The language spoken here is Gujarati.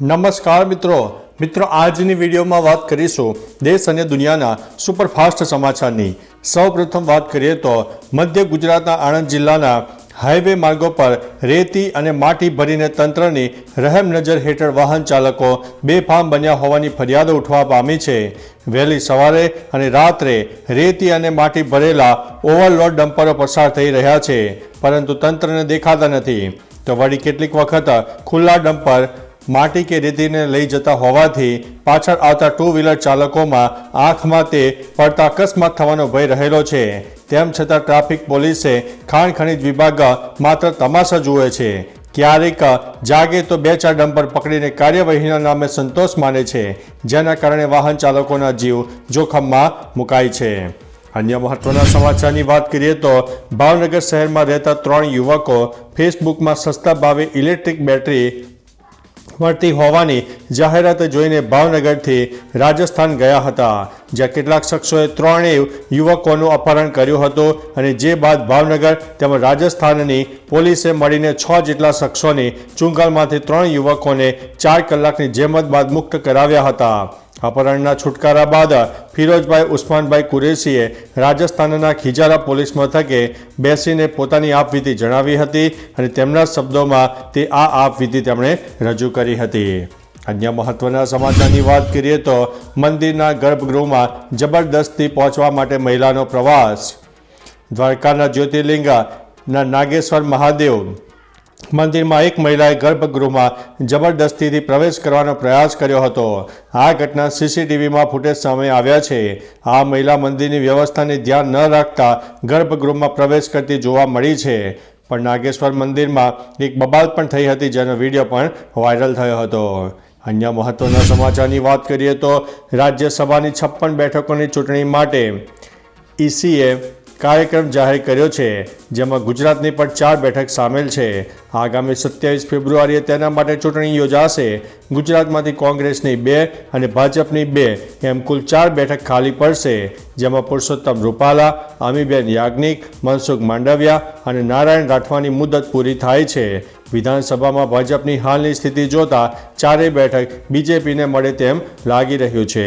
નમસ્કાર મિત્રો. મિત્રો, આજની વિડીયોમાં વાત કરીશું દેશ અને દુનિયાના સુપરફાસ્ટ સમાચારની. સૌપ્રથમ વાત કરીએ તો મધ્ય ગુજરાતના આણંદ જિલ્લાના હાઈવે માર્ગો પર રેતી અને માટી ભરીને તંત્રની રહેમ નજર હેઠળ વાહન ચાલકો બેફામ બન્યા હોવાની ફરિયાદો ઉઠવા પામી છે. વહેલી સવારે અને રાત્રે રેતી અને માટી ભરેલા ઓવરલોડ ડમ્પરો પસાર થઈ રહ્યા છે, પરંતુ તંત્રને દેખાતા નથી. તો વળી કેટલીક વખત ખુલ્લા ડમ્પર માટી કે રેતીને લઈ જતા હોવાથી પાછળ આવતા ટુ વ્હીલર ચાલકોમાં આંખમાં તે પડતા અકસ્માત થવાનો ભય રહેલો છે. તેમ છતાં ટ્રાફિક પોલીસે ખાણ ખનિજ વિભાગ માત્ર તમાશા જુએ છે. ક્યારેક જાગે તો બે ચાર ડમ્પર પકડીને કાર્યવાહીના નામે સંતોષ માને છે, જેના કારણે વાહન ચાલકોના જીવ જોખમમાં મુકાય છે. અન્ય મહત્વના સમાચારની વાત કરીએ તો ભાવનગર શહેરમાં રહેતા ત્રણ યુવકો ફેસબુકમાં સસ્તા ભાવે ઇલેક્ટ્રિક બેટરી મળતી હોવાની જાહેરાત જોઈને ભાવનગરથી રાજસ્થાન ગયા હતા, જ્યાં કેટલાક શખ્સોએ ત્રણેય યુવકોનું અપહરણ કર્યું હતું અને જે બાદ ભાવનગર તેમજ રાજસ્થાનની પોલીસે મળીને છ જેટલા શખ્સોની ચુંગાલમાંથી ત્રણ યુવકોને ચાર કલાકની જેમત બાદ મુક્ત કરાવ્યા હતા. અપહરણના છુટકારા બાદ ફિરોજભાઈ ઉસ્માનભાઈ કુરેશીએ રાજસ્થાનના ખીજારા પોલીસ મથકે બેસીને પોતાની આપવીતી જણાવી હતી અને તેમના શબ્દોમાં તે આ આપવીતી તેમણે રજૂ કરી હતી. અન્ય મહત્વના સમાચારની વાત કરીએ તો મંદિરના ગર્ભગૃહમાં જબરદસ્તી પહોંચવા માટે મહિલાનો પ્રવાસ. દ્વારકાના જ્યોતિર્લિંગના નાગેશ્વર મહાદેવ મંદિરમાં એક મહિલાએ ગર્ભગૃહમાં જબરદસ્તીથી પ્રવેશ કરવાનો પ્રયાસ કર્યો હતો. આ ઘટના સીસીટીવીમાં ફૂટેજ સામે આવ્યા છે. આ મહિલા મંદિરની વ્યવસ્થાને ધ્યાન ન રાખતા ગર્ભગૃહમાં પ્રવેશ કરતી જોવા મળી છે. પણ નાગેશ્વર મંદિરમાં એક બબાલ પણ થઈ હતી, જેનો વીડિયો પણ વાયરલ થયો હતો. અન્ય મહત્વના સમાચારની વાત કરીએ તો રાજ્યસભાની છપ્પન બેઠકોની ચૂંટણી માટે ઈસીએ કાર્યક્રમ જાહેર કર્યો છે, જેમાં ગુજરાતની પણ ચાર બેઠક સામેલ છે. આગામી સત્યાવીસ ફેબ્રુઆરીએ તેના માટે ચૂંટણી યોજાશે. ગુજરાતમાંથી કોંગ્રેસની બે અને ભાજપની બે, એમ કુલ ચાર બેઠક ખાલી પડશે, જેમાં પુરુષોત્તમ રૂપાલા, અમીબેન યાજ્ઞિક, મનસુખ માંડવિયા અને નારાયણ રાઠવાની મુદત પૂરી થાય છે. વિધાનસભામાં ભાજપની હાલની સ્થિતિ જોતા ચારેય બેઠક બીજેપીને મળે તેમ લાગી રહ્યું છે.